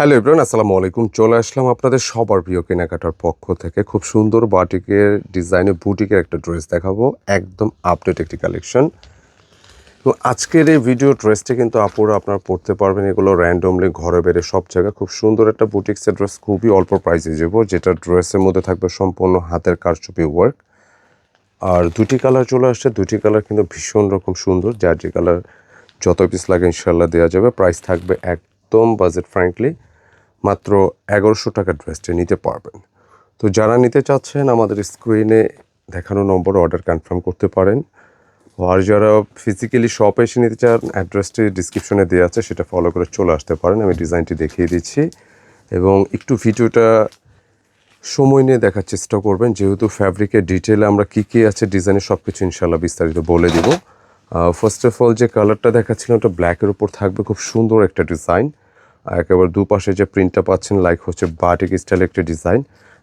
Hello Ibran আসসালামু আলাইকুম। চলে আসলাম আপনাদের সবার প্রিয় কেনাকাটার পক্ষ থেকে। খুব সুন্দর বাটিকের ডিজাইনে বুটিকের একটা ড্রেস দেখাবো। একদম আপডেট একটি কালেকশন তো আজকের এই ভিডিও ড্রেসটি কিন্তু আপুরা আপনারা পড়তে পারবেন। এগুলো র্যান্ডমলি ঘরে বেড়ে সব জায়গায় খুব সুন্দর একটা বুটিক্সের ড্রেস খুবই অল্প প্রাইসে যাব যেটা ড্রেসের মধ্যে থাকবে সম্পূর্ণ হাতের কারচুপি ওয়ার্ক আর দুটি কালার চলে আসছে। দুটি কালার কিন্তু ভীষণ রকম সুন্দর। যার যে কালার যত পিস লাগে ইনশাল্লাহ দেওয়া যাবে। প্রাইস থাকবে একদম বাজেট ফ্র্যাঙ্কলি মাত্র এগারোশো টাকা ড্রেসটি নিতে পারবেন। তো যারা নিতে চাচ্ছেন, আমাদের স্ক্রিনে দেখানো নম্বর অর্ডার কনফার্ম করতে পারেন। আর যারা ফিজিক্যালি শপে এসে নিতে চান অ্যাড্রেসটি ডিসক্রিপশনে দেওয়া আছে, সেটা ফলো করে চলে আসতে পারেন। আমি ডিজাইনটি দেখিয়ে দিচ্ছি। এবং একটু ভিডিওটা সময় নিয়ে দেখার চেষ্টা করবেন। যেহেতু ফ্যাব্রিকের ডিটেলে আমরা কী কী আছে ডিজাইনে সব কিছু ইনশাল্লাহ বিস্তারিত বলে দিব। ফার্স্ট অফ অল যে কালারটা দেখাচ্ছিলাম, ওটা ব্ল্যাকের উপর থাকবে। খুব সুন্দর একটা ডিজাইন একেবারে দুপাশে যে প্রিন্টটা পাচ্ছেন লাইক হচ্ছে বাটিক স্টাইল একটা ডিজাইন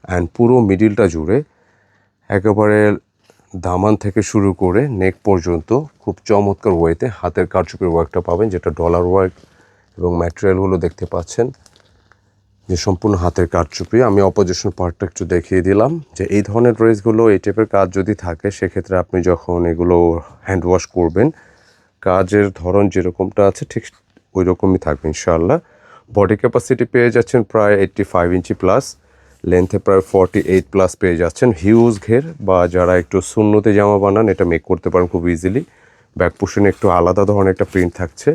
অ্যান্ড পুরো মিডিলটা জুড়ে একেবারে দামান থেকে শুরু করে নেক পর্যন্ত খুব চমৎকার ওয়েতে হাতের কারচুপির ওয়ার্কটা পাবেন, যেটা ডলার ওয়ার্ক এবং ম্যাটেরিয়ালগুলো দেখতে পাচ্ছেন। যে সম্পূর্ণ হাতের কারচুপি। আমি অপোজিশন পার্টটা একটু দেখিয়ে দিলাম যে এই ধরনের ড্রেসগুলো এই টাইপের কাজ যদি থাকে, সেক্ষেত্রে আপনি যখন এগুলো হ্যান্ড ওয়াশ করবেন, কাজের ধরন যেরকমটা আছে, ঠিক ওই রকমই থাকবে ইনশাআল্লাহ। বডি ক্যাপাসিটি পেয়ে যাচ্ছেন প্রায় এইট্টি ফাইভ ইঞ্চি প্লাস লেন্থে প্রায় ফর্টি এইট প্লাস পেয়ে যাচ্ছেন। হিউজ ঘের বা যারা একটু শূন্যতে জামা বানান, এটা মেক করতে পারেন খুব ইজিলি ব্যাক পোর্শনে একটু আলাদা ধরনের একটা প্রিন্ট থাকছে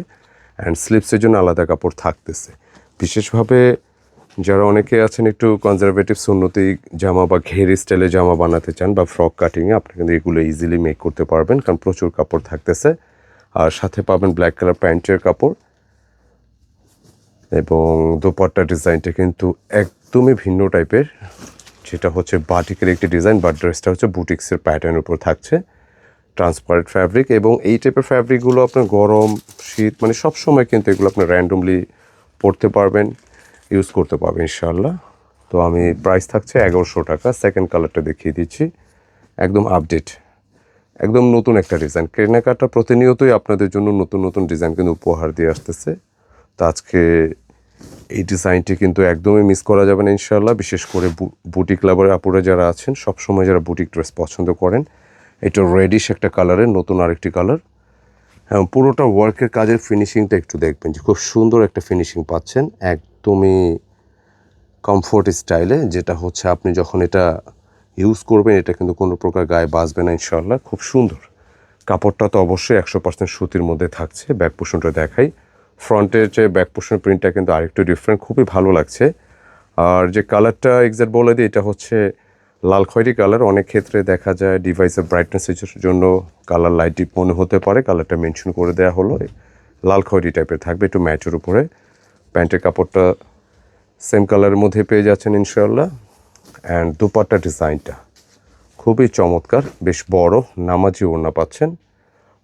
অ্যান্ড স্লিপসের জন্য আলাদা কাপড় থাকতেছে। বিশেষভাবে যারা অনেকে আছেন একটু কনজারভেটিভ সুন্নতি জামা বা ঘের স্টাইলে জামা বানাতে চান বা ফ্রক কাটিংয়ে আপনি কিন্তু এগুলো ইজিলি মেক করতে পারবেন কারণ প্রচুর কাপড় থাকতেছে। আর সাথে পাবেন ব্ল্যাক কালার প্যান্টের কাপড়। এবং দোপাট্টা ডিজাইনটা কিন্তু একদমই ভিন্ন টাইপের। যেটা হচ্ছে বাটিকের একটি ডিজাইন বা ড্রেসটা হচ্ছে বুটিক্সের প্যাটার্নের উপর থাকছে। ট্রান্সপারেন্ট ফ্যাব্রিক এবং এই টাইপের ফ্যাব্রিকগুলো আপনার গরম, শীত মানে সব সময় কিন্তু এগুলো আপনি র্যান্ডমলি পরতে পারবেন ইউজ করতে পারবেন ইনশাল্লাহ তো আমি প্রাইস থাকছে এগারোশো টাকা। সেকেন্ড কালারটা দেখিয়ে দিচ্ছি। একদম আপডেট একদম নতুন একটা ডিজাইন কেনাকাটা প্রতিনিয়তই আপনাদের জন্য নতুন নতুন ডিজাইন কিন্তু উপহার দিয়ে আসতেছে। তো আজকে এই ডিজাইনটি কিন্তু একদমই মিস করা যাবে না ইনশাল্লাহ বিশেষ করে বুটিক লাভারের আপুরা যারা আছেন, সবসময় যারা বুটিক ড্রেস পছন্দ করেন, এটা রেডিশ একটা কালারের নতুন আরেকটি কালার হ্যাঁ পুরোটা ওয়ার্কের কাজের ফিনিশিংটা একটু দেখবেন যে খুব সুন্দর একটা ফিনিশিং পাচ্ছেন, একদমই কমফোর্ট স্টাইলে যেটা হচ্ছে আপনি যখন এটা ইউজ করবেন, এটা কিন্তু কোনো প্রকার গায়ে বাঁচবে না ইনশাল্লাহ খুব সুন্দর। কাপড়টা তো অবশ্যই একশো পার্সেন্ট সুতির মধ্যে থাকছে, ব্যাক পোষণটা দেখাই। ফ্রন্টের যে ব্যাক পোর্শন প্রিন্টটা কিন্তু আরেকটু ডিফারেন্ট খুবই ভালো লাগছে। আর যে কালারটা এক্সাক্ট বলে দিই, এটা হচ্ছে লাল খয়েরি কালার অনেক ক্ষেত্রে দেখা যায় ডিভাইসের ব্রাইটনেসের জন্য কালার লাইট ডিপ মনে হতে পারে। কালারটা মেনশন করে দেওয়া হলো। লাল খয়েরি টাইপের থাকবে, একটু ম্যাচের উপরে। প্যান্টের কাপড়টা সেম কালারের মধ্যে পেয়ে যাচ্ছেন ইনশাল্লাহ অ্যান্ড দুপাট্টা ডিজাইনটা খুবই চমৎকার, বেশ বড়, নামাজি ওড়না পাচ্ছেন।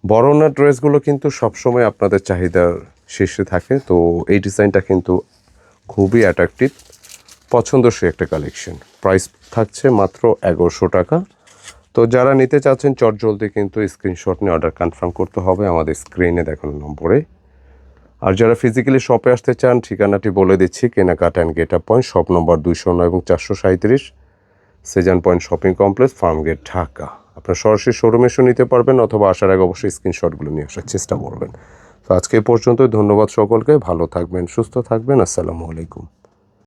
বড় ওড়নার ড্রেসগুলো কিন্তু সবসময় আপনাদের চাহিদার শীর্ষে থাকে, তো এই ডিজাইনটা কিন্তু খুবই অ্যাট্রাকটিভ পছন্দসই একটা কালেকশন প্রাইস থাকছে মাত্র এগারোশো টাকা। তো যারা নিতে চাচ্ছেন, চট জলদি কিন্তু স্ক্রিনশট নিয়ে অর্ডার কনফার্ম করতে হবে। আমাদের স্ক্রিনে দেখানো নম্বরে। আর যারা ফিজিক্যালি শপে আসতে চান, ঠিকানাটি বলে দিচ্ছি, Kenakata and getup point shop number দুইশো নয় এবং চারশো সাঁত্রিশ Shezan point shopping complex farm gate Dhaka আপনার সরাসরি শোরুমে এসে নিতে পারবেন, অথবা আসার আগে অবশ্যই স্ক্রিনশটগুলো নিয়ে আসার চেষ্টা করবেন। তো আজকে পর্যন্তই। ধন্যবাদ সকলকে। ভালো থাকবেন সুস্থ থাকবেন। আসসালামু আলাইকুম।